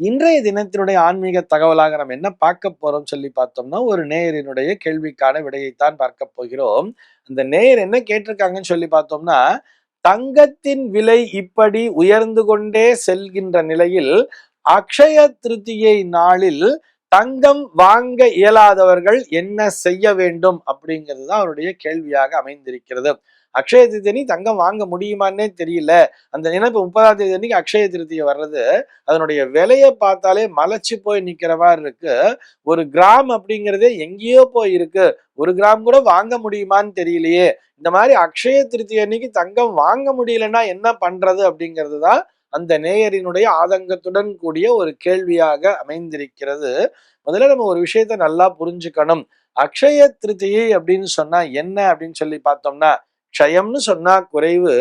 இன்றைய தினத்தினுடைய ஆன்மீக தகவலாக நம்ம என்ன பார்க்க போறோம் சொல்லி பார்த்தோம்னா ஒரு நேயரினுடைய கேள்விக்கான விடையைத்தான் பார்க்க போகிறோம். அந்த நேயர் என்ன கேட்டிருக்காங்கன்னு சொல்லி பார்த்தோம்னா தங்கத்தின் விலை இப்படி உயர்ந்து கொண்டே செல்கின்ற நிலையில் அக்ஷய திருத்தியை நாளில் தங்கம் வாங்க இயலாதவர்கள் என்ன செய்ய வேண்டும் அப்படிங்கிறது தான் அவருடைய கேள்வியாக அமைந்திருக்கிறது. அக்ஷய திருத்தி தங்கம் வாங்க முடியுமான்னே தெரியல. அந்த நினைப்பு முப்பதாம் தேதி அன்னைக்கு அக்ஷய திருத்தியை வர்றது அதனுடைய விலையை பார்த்தாலே மலைச்சு போய் நிக்கிற மாதிரி இருக்கு. ஒரு கிராம் அப்படிங்கிறதே எங்கேயோ போய் இருக்கு ஒரு கிராம் கூட வாங்க முடியுமான்னு தெரியலையே. இந்த மாதிரி அக்ஷய திருத்தி அன்னைக்கு தங்கம் வாங்க முடியலன்னா என்ன பண்றது அப்படிங்கிறது தான் அந்த நேயரினுடைய ஆதங்கத்துடன் கூடிய ஒரு கேள்வியாக அமைந்திருக்கிறது. முதல்ல நம்ம ஒரு விஷயத்த நல்லா புரிஞ்சுக்கணும். அக்ஷய திருத்தியை அப்படின்னு சொன்னா என்ன அப்படின்னு சொல்லி பார்த்தோம்னா க்ஷயம்னு சொன்னா குறைவு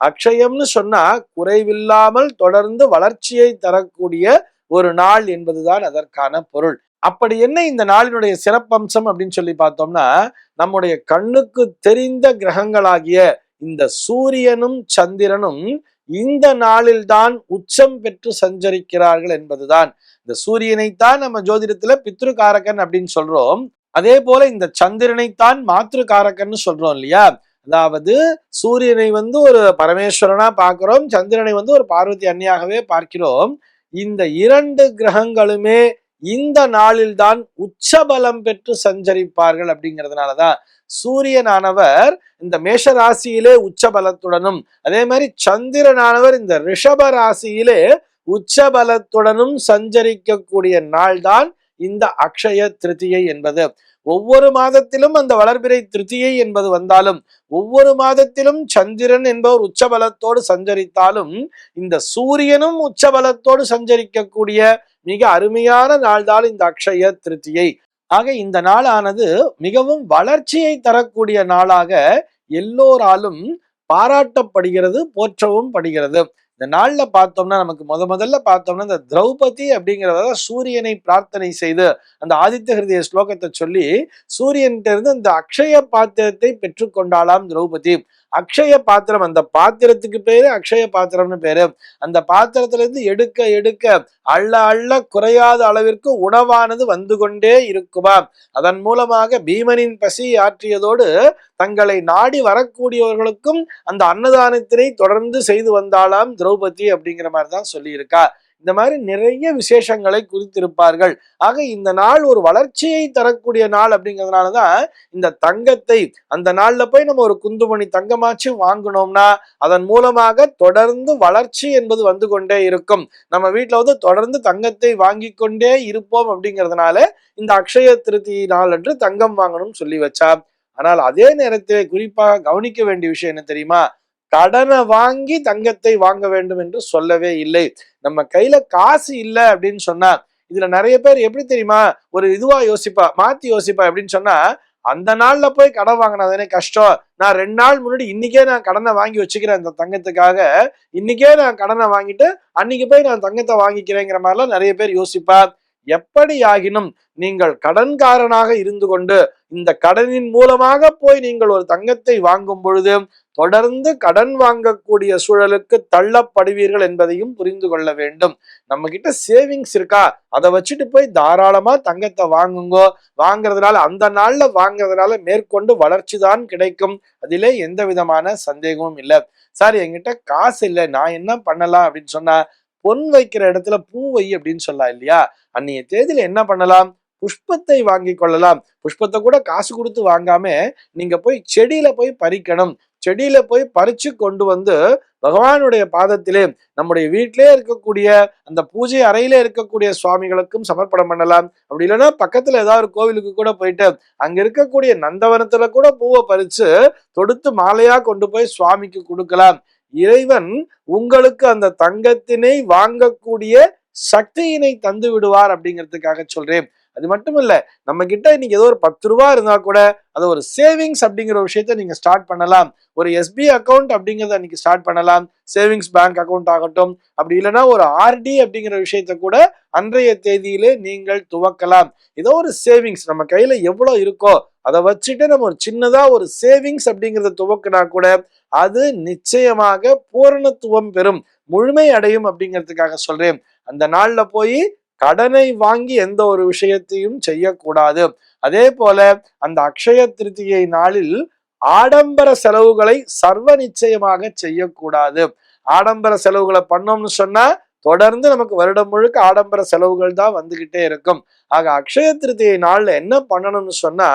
அக்ஷயம்னு சொன்னா குறைவில்லாமல் தொடர்ந்து வளர்ச்சியை தரக்கூடிய ஒரு நாள் என்பதுதான் அதற்கான பொருள். அப்படி என்ன இந்த நாளினுடைய சிறப்பம்சம் அப்படின்னு சொல்லி பார்த்தோம்னா நம்முடைய கண்ணுக்கு தெரிந்த கிரகங்களாகிய இந்த சூரியனும் சந்திரனும் இந்த நாளில்தான் உச்சம் பெற்று சஞ்சரிக்கிறார்கள் என்பதுதான். இந்த சூரியனைத்தான் நம்ம ஜோதிடத்துல பித்ருகாரகன் அப்படின்னு சொல்றோம். அதே போல இந்த சந்திரனைத்தான் மாத்ருகாரகன்னு சொல்றோம் இல்லையா? அதாவது சூரியனை வந்து ஒரு பரமேஸ்வரனா பார்க்கிறோம் சந்திரனை வந்து ஒரு பார்வதி அன்னியாகவே பார்க்கிறோம். இந்த இரண்டு கிரகங்களுமே இந்த நாளில்தான் உச்சபலம் பெற்று சஞ்சரிப்பார்கள் அப்படிங்கிறதுனாலதான் சூரியனானவர் இந்த மேஷ ராசியிலே உச்சபலத்துடனும் அதே மாதிரி சந்திரனானவர் இந்த ரிஷப ராசியிலே உச்சபலத்துடனும் சஞ்சரிக்கக்கூடிய நாள்தான் இந்த அக்ஷய திருத்தியை என்பது. ஒவ்வொரு மாதத்திலும் அந்த வளர்பிறை திருத்தியை என்பது வந்தாலும் ஒவ்வொரு மாதத்திலும் சந்திரன் என்பவர் உச்சபலத்தோடு சஞ்சரித்தாலும் இந்த சூரியனும் உச்சபலத்தோடு சஞ்சரிக்கக்கூடிய மிக அருமையான நாள்தான் இந்த அக்ஷய திருத்தியை. ஆக இந்த நாளானது மிகவும் வளர்ச்சியை தரக்கூடிய நாளாக எல்லோராலும் பாராட்டப்படுகிறது போற்றவும் படுகிறது. இந்த நாள்ல பார்த்தோம்னா நமக்கு முத முதல்ல பார்த்தோம்னா இந்த திரௌபதி அப்படிங்கிறத சூரியனை பிரார்த்தனை செய்து அந்த ஆதித்த ஹிருதய ஸ்லோகத்தை சொல்லி சூரியன்கிட்ட இருந்து அந்த அக்ஷய பாத்திரத்தை பெற்றுக்கொண்டாளாம் திரௌபதி. அக்ஷய பாத்திரம் அந்த பாத்திரத்துக்கு பேரு அக்ஷய பாத்திரம்னு பேரு. அந்த பாத்திரத்துல இருந்து எடுக்க எடுக்க அள்ள அள்ள குறையாத அளவிற்கு உணவானது வந்து கொண்டே இருக்குமா அதன் மூலமாக பீமனின் பசி ஆற்றியதோடு தங்களை நாடி வரக்கூடியவர்களுக்கும் அந்த அன்னதானத்தினை தொடர்ந்து செய்து வந்தாலாம் திரௌபதி அப்படிங்கிற மாதிரி தான் சொல்லியிருக்கா. இந்த மாதிரி நிறைய விசேஷங்களை குறித்திருப்பார்கள். ஆக இந்த நாள் ஒரு வளர்ச்சியை தரக்கூடிய நாள் அப்படிங்கிறதுனாலதான் இந்த தங்கத்தை அந்த நாள்ல போய் நம்ம ஒரு குந்துமணி தங்கமாச்சு வாங்கினோம்னா அதன் மூலமாக தொடர்ந்து வளர்ச்சி என்பது வந்து கொண்டே இருக்கும். நம்ம வீட்டில் வந்து தொடர்ந்து தங்கத்தை வாங்கி கொண்டே இருப்போம் அப்படிங்கிறதுனால இந்த அக்ஷய திருத்தி நாள் என்று தங்கம் வாங்கணும்னு சொல்லி வச்சா. ஆனால் அதே நேரத்தில் குறிப்பாக கவனிக்க வேண்டிய விஷயம் என்ன தெரியுமா? கடனை வாங்கி தங்கத்தை வாங்க வேண்டும் என்று சொல்லவே இல்லை. நம்ம கையில காசு இல்லை அப்படின்னு சொன்னா இதுல நிறைய பேர் எப்படி தெரியுமா ஒரு இதுவா யோசிப்பா மாத்தி யோசிப்பா அப்படின்னு சொன்னா அந்த நாள்ல போய் கடன் வாங்கினதானே கஷ்டம். நான் ரெண்டு நாள் முன்னாடி இன்னைக்கே நான் கடனை வாங்கி வச்சுக்கிறேன் இந்த தங்கத்துக்காக. இன்னைக்கே நான் கடனை வாங்கிட்டு அன்னைக்கு போய் நான் தங்கத்தை வாங்கிக்கிறேங்கிற மாதிரிலாம் நிறைய பேர் யோசிப்பா எப்படி ஆகினும் நீங்கள் கடன்காரனாக இருந்து கொண்டு இந்த கடனின் மூலமாக போய் நீங்கள் ஒரு தங்கத்தை வாங்கும் பொழுது தொடர்ந்து கடன் வாங்கக்கூடிய சூழலுக்கு தள்ளப்படுவீர்கள் என்பதையும் புரிந்து கொள்ள வேண்டும். நம்ம கிட்ட சேவிங்ஸ் இருக்கா? அதை வச்சுட்டு போய் தாராளமா தங்கத்தை வாங்குங்கோ. வாங்குறதுனால அந்த நாள்ல வாங்குறதுனால மேற்கொண்டு வளர்ச்சி தான் கிடைக்கும். அதிலே எந்த விதமான சந்தேகமும் இல்லை. சார் என்கிட்ட காசு இல்லை. நான் என்ன பண்ணலாம் அப்படின்னு சொன்னா பொன் வைக்கிற இடத்துல பூ வை அப்படின்னு சொல்லலாம் இல்லையா? அன்னைய தேதியில என்ன பண்ணலாம்? புஷ்பத்தை வாங்கி கொள்ளலாம். புஷ்பத்தை கூட காசு கொடுத்து வாங்காம நீங்க போய் செடியில போய் பறிக்கணும். செடியில போய் பறிச்சு கொண்டு வந்து பகவானுடைய பாதத்திலே நம்முடைய வீட்டிலே இருக்கக்கூடிய அந்த பூஜை அறையில இருக்கக்கூடிய சுவாமிகளுக்கும் சமர்ப்பணம் பண்ணலாம். அப்படி இல்லைன்னா பக்கத்துல ஏதாவது ஒரு கோவிலுக்கு கூட போயிட்டு அங்க இருக்கக்கூடிய நந்தவனத்துல கூட பூவை பறிச்சு தொடுத்து மாலையா கொண்டு போய் சுவாமிக்கு கொடுக்கலாம். இறைவன் உங்களுக்கு அந்த தங்கத்தினை வாங்கக்கூடிய சக்தியினை தந்து விடுவார் அப்படிங்கிறதுக்காக சொல்றேன். அது மட்டும் இல்ல நம்ம கிட்ட இன்னைக்கு ஏதோ ஒரு பத்து ரூபா இருந்தா கூட அதை ஒரு சேவிங்ஸ் அப்படிங்கிற ஒரு விஷயத்த நீங்க ஸ்டார்ட் பண்ணலாம். ஒரு எஸ்பி அக்கௌண்ட் அப்படிங்கிறத இன்னைக்கு ஸ்டார்ட் பண்ணலாம். சேவிங்ஸ் பேங்க் அக்கௌண்ட் ஆகட்டும். அப்படி இல்லைன்னா ஒரு ஆர்டி அப்படிங்கிற விஷயத்த கூட அன்றைய தேதியிலே நீங்கள் துவக்கலாம். ஏதோ ஒரு சேவிங்ஸ் நம்ம கையில எவ்வளவு இருக்கோ அதை வச்சுட்டு நம்ம ஒரு சின்னதா ஒரு சேவிங்ஸ் அப்படிங்கிறத துவக்கினா கூட அது நிச்சயமாக பூரணத்துவம் பெறும். முழுமை அடையும் அப்படிங்கிறதுக்காக சொல்றேன். அந்த நாள்ல போய் கடனை வாங்கி எந்த ஒரு விஷயத்தையும் செய்யக்கூடாது. அதே போல அந்த அக்ஷய திருத்தியை நாளில் ஆடம்பர செலவுகளை சர்வ நிச்சயமாக செய்யக்கூடாது. ஆடம்பர செலவுகளை பண்ணோம்னு சொன்னா தொடர்ந்து நமக்கு வருடம் முழுக்க ஆடம்பர செலவுகள் தான் வந்துகிட்டே இருக்கும். ஆக அக்ஷய திருத்தியை நாள்ல என்ன பண்ணணும்னு சொன்னா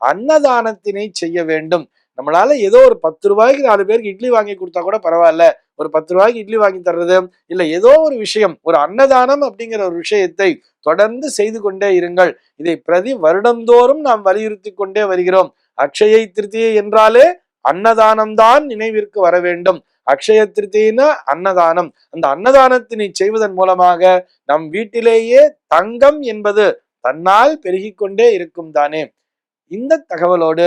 அன்னதானத்தினை செய்ய வேண்டும். நம்மளால ஏதோ ஒரு பத்து ரூபாய்க்கு நாலு பேருக்கு இட்லி வாங்கி கொடுத்தா கூட பரவாயில்ல. ஒரு பத்து ரூபாய்க்கு இட்லி வாங்கி தர்றது இல்ல ஏதோ ஒரு விஷயம் ஒரு அன்னதானம் அப்படிங்கிற ஒரு விஷயத்தை தொடர்ந்து செய்து கொண்டே இருங்கள். இதை பிரதி வருடந்தோறும் நாம் வலியுறுத்தி கொண்டே வருகிறோம். அக்ஷயை திருத்தியை என்றாலே அன்னதானம் தான் நினைவிற்கு வர வேண்டும். அக்ஷய திருத்தியினா அன்னதானம். அந்த அன்னதானத்தினை செய்வதன் மூலமாக நம் வீட்டிலேயே தங்கம் என்பது தன்னால் பெருகிக்கொண்டே இருக்கும் தானே. இந்த தகவலோடு